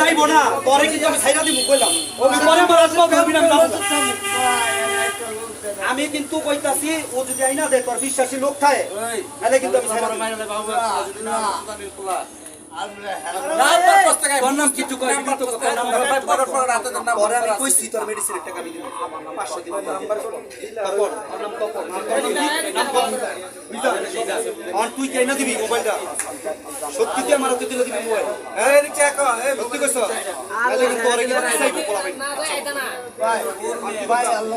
যাইবো না পরে আমি দিব কইলাম পরে কিন্তু কইতাছি ও যদি আইনা দেয় তোর বিশ্বাসী লোক থাকে তাহলে কিন্তু আমি দিব। তুই কেনা দিবি মোবাইলটা সত্যি তুই আমার দিলে দিবি মোবাইল এই রিক্সা কো এই ভক্তি কইছ তাহলে কিন্তু ওরে কিন্তু সাইড পোলা ভাই ভাই আল্লাহ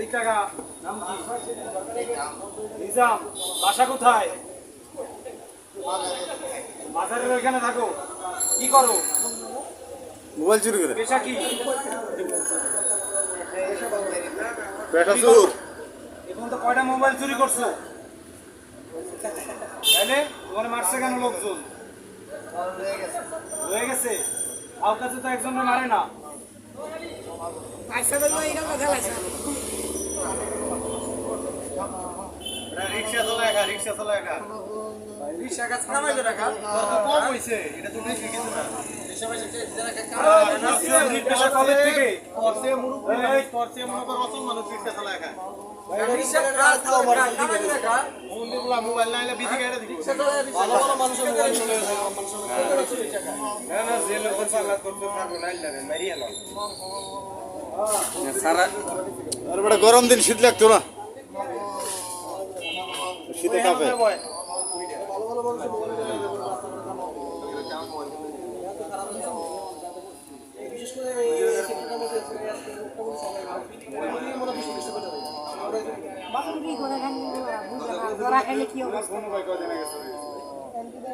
এই টাকা নাম কি? নিজাম বাসা কোথায়? বাজারের ওইখানে থাকো। কি করো? মোবাইল চুরি করে। পেশা কি? পেটা চুর। এখন তো কয়টা মোবাইল চুরি করছ? তাহলে তোমার মারছে কেন লোকজন? হয়ে গেছে। কাউ কাছে তো একজন মারে না। রিক্সা রিক্সা চলা একা রিক্সা কাজ কামাইলো টাকা কম হইছে এটা তো বেশি কিছু না পেশা কলেজ থেকে পরসে মুরু এই পরসে মনে কর অসল মানুষ রিক্সা চলা একা। রিক্সা কাজ খাও বড় দিবে টাকা মোবাইল না গাড়ি দিব ভালো ভালো মানুষের মোবাইল চলে না না যে লোক করতে থাকো না মারিয়া না আর বড় গরম দিন শীত লাগতো না। শীতে কাঁপে করে খাইলে কি অবস্থা?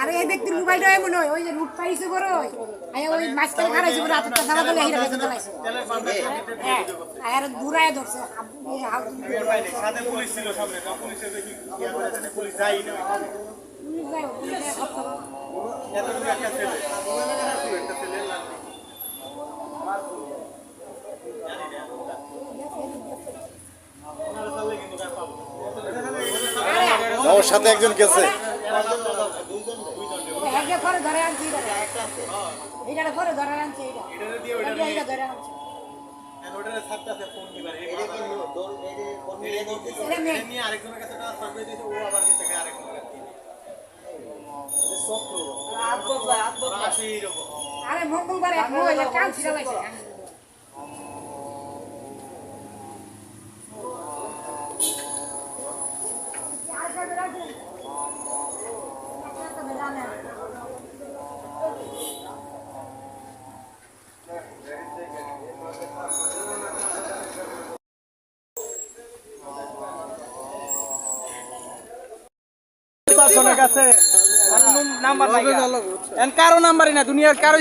আরে এই ব্যক্তির মোবাইলটা এমন হয় ওই যে লুট পাইছে বড়। আয় ওই মাঝখানে খারাইছে বড় হাতে ধারা দলে হিরা বেঁধে দাঁড়াইছে হ্যাঁ আর দূরায় ধরছে। সাথে পুলিশ ছিল সামনে পুলিশের দেখি করে জানে পুলিশ যাই না পুলিশ যায় পুলিশ যায় সব খবর। এতটুকু একটা ছেলে একটা ছেলে। লাগবে আমার সাথে একজন গেছে একে পরে ধরে আনছি এটা এটা পরে ধরে আনছি এটা এটা এটা ধরে আনছি ওটারে ছাড়তেছে ফোন দিবার এটা মেয়ে। নিয়ে আরেকজনের কাছে ট্রান্সফার করে দিয়েছে ও আবার গেছে আরেকজনের কাছে চক্র আসি এরকম আরে মঙ্গলবার এক মহিলা লাগছে। পাঁচজনের কাছে নাম্বার নাই এন কারও নাম্বারই না দুনিয়ার কারও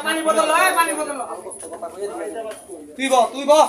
পানি বদল পানি বদল তুই বল। তুই বল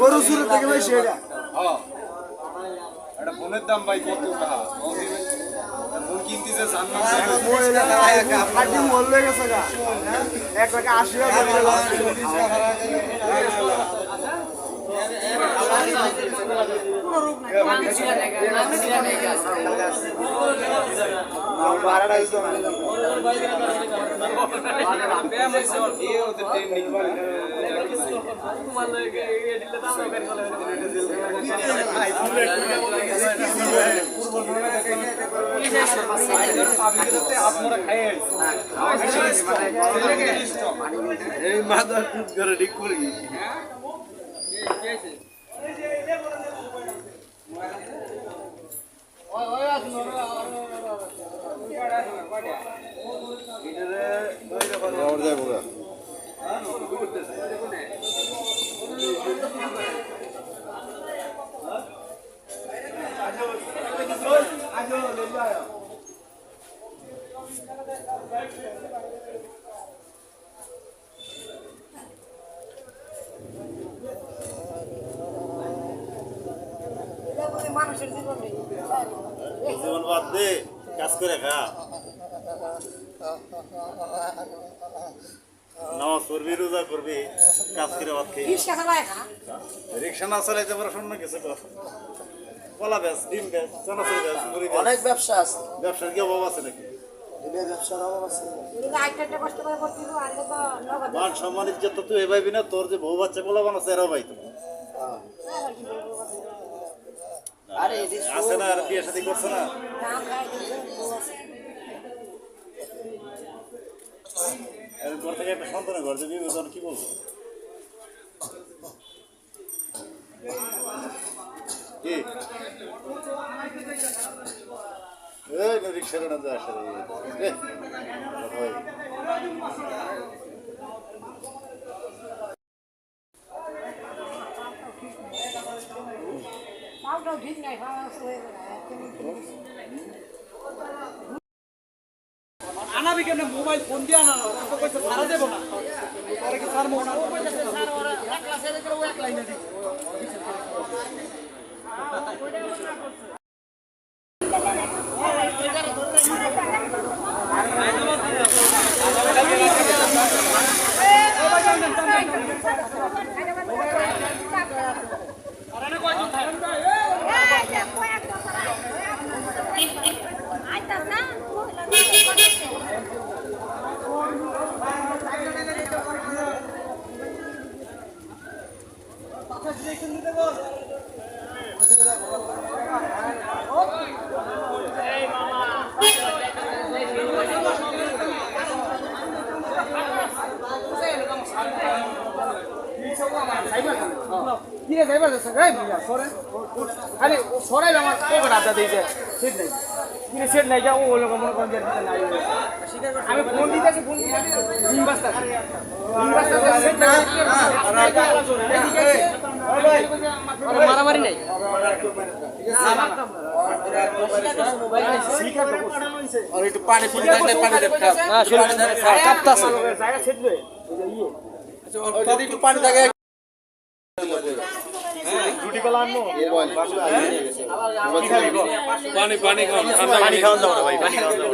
গরু সুরে থেকে বেশি এটা। একটা ফোনের দাম ভাই কত টাকা মরলে গেছে গা। এক আশি হাজার আপনারা খাইয়ে এই টুট করে ঠিক করে আমার যাই বলে মানুষের জীবন নেই জীবন বাদ দে কাজ করে খা নামাজ পড়বি রোজা করবি কাজ করে ভাত খেয়ে রিক্সা না চালাইতে পারো কিছু কর কলা ডিম চানাচুর মুড়ি অনেক ব্যবসা আছে। ব্যবসার কি অভাব আছে। নাকি মান তুই এভাবে না তোর যে বউ বাচ্চা পোলা বানাচ্ছে এরাও ভাই তো। আরে আছে না আর বিয়ে শাদী করছে না দাম খাই দিচ্ছে বউ আছে এর ঘর থেকে একটা সন্তানের ঘর যদি তখন কি বলব? কি? এই রিক্সা করে না আসে তাও ঠিক নাই খাওয়া কেন মোবাইল ফোন দিয়ে আনা তো কইছে সারা দেব না। পরে কি সার মোনা কি রে যাইবা যাচ্ছে গাই ভাইয়া সরে আরে সরাই আমার ওকে রাতে দেই সেট নাই কি সেট নাই যা ও লোক মনে করেন যে নাই আমি ফোন দিতেছি ফোন দিতেছি ডিম বাস্তা ডিম বাস্তা সেট নাই মারামারি নাই পানি ফুল থাকলে কাঁপতাছে একটু থাকে পানি পানি খাও পানি খাওয়ান যাব না ভাই পানি খাওয়ান যাব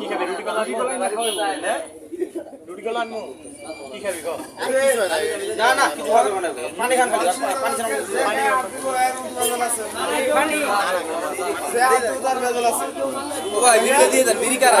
কি খাবি? রুটি কলা না রুটি কলা আনব? কি খাবি না না কিছু হবে না। পানি খান খালি পানি পানি ভাই বিড়ি দিয়ে দেন বিড়ি কারা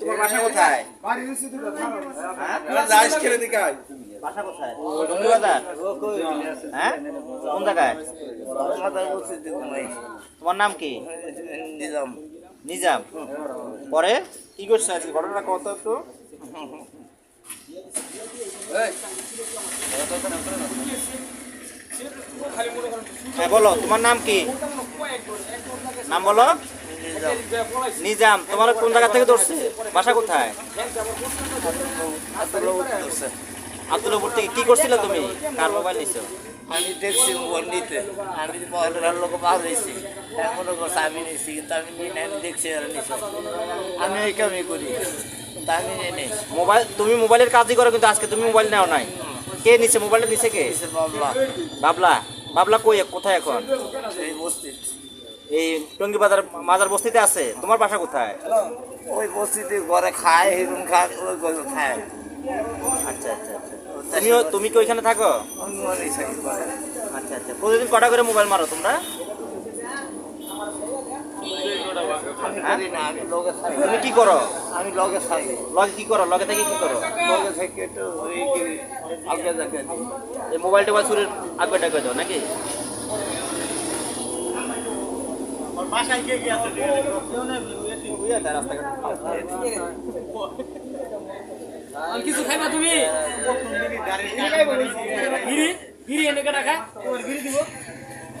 তোমার বাসা কোথায় হ্যাঁ তোমার যাইস খেলে দিকাই বাসা কোথায়? হ্যাঁ? কোন জায়গায়? তোমার নাম কি? নিজাম। নিজাম। পরে? কি করছ আজকে? ঘটনা কত একটু? হ্যাঁ বলো, তোমার নাম কি? নাম বলো। নিজাম, তোমার কোন জায়গা থেকে ধরছে? বাসা কোথায়? আব্দুল্লাপুর থেকে কি করছিলে তুমি? কার মোবাইল নিছো? আমি দেখছি মোবাইল নিতে। আমি লোক বার হয়েছি মনে করছে আমি নিয়েছি কিন্তু আমি দেখছি আর নিছি। আমি এই কামই করি। আমি নেই মোবাইল তুমি মোবাইলের কাজই করো কিন্তু আজকে তুমি মোবাইল নেও নাই। কে নিছে? মোবাইলটা নিছে কে? বাবলা। বাবলা? বাবলা কই কোথায় এখন? এই বস্তি এই টঙ্গি বাজার মাজার বস্তিতে আছে? তোমার বাসা কোথায়? ওই বস্তিতে ঘরে খায় এরকম খায় ওই ঘরে খায়। আচ্ছা আচ্ছা আচ্ছা। তুমিও তুমি কি ওইখানে থাকো? আচ্ছা আচ্ছা। প্রতিদিন কটা করে মোবাইল মারো তোমরা আমি করি না আমি লগে থাকি তুমি কি করো? আমি লগে থাকি। লগে কি করো? লগে থেকে কি করো? লগে থাকি একটু আগে এই মোবাইল টোবাইল চুরির আগবে টাকা দাও নাকি? কিছু খাইবা তুমি? বিড়ি বিড়ি এনে কেটা খায় তোমার বিড়ি দিব।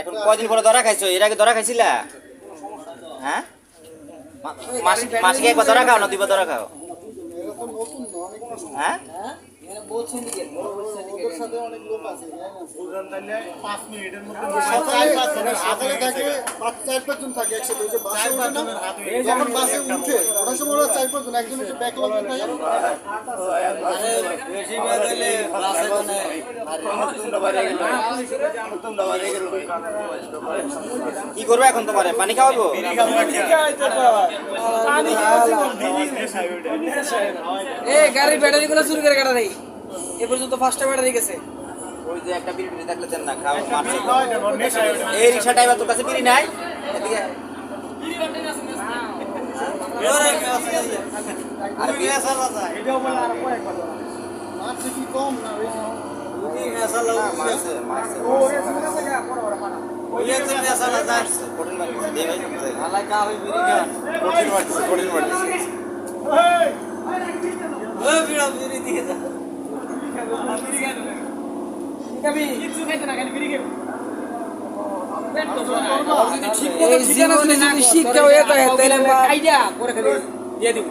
এখন কয়দিন পরে ধরা খাইছো? এর আগে ধরা খাইছিলা? হ্যাঁ? মাসিকে একবার ধরা খাও না দুইবার ধরা খাও? হ্যাঁ? কি করবে এখন তোমারে? পানি খাওয়াবো? এ গাড়ির ব্যাটারি গুলো চুরি করে কাটা নেই এ পর্যন্ত পাঁচটা ব্যাটারি গেছে ওই যে একটা বিড়ি টিড়ি থাকলে দেন না খাও এই রিক্সা ড্রাইভার তোর কাছে বিড়ি নাই? এদিকে। আর বিড়ি মারছে কি কম না বেশি? মারছে মারছে কঠিন কঠিন মারছে কঠিন মারছে শিক্ষা হয়ে যায় তাহলে আইডিয়া করে খালি দিয়ে দিব।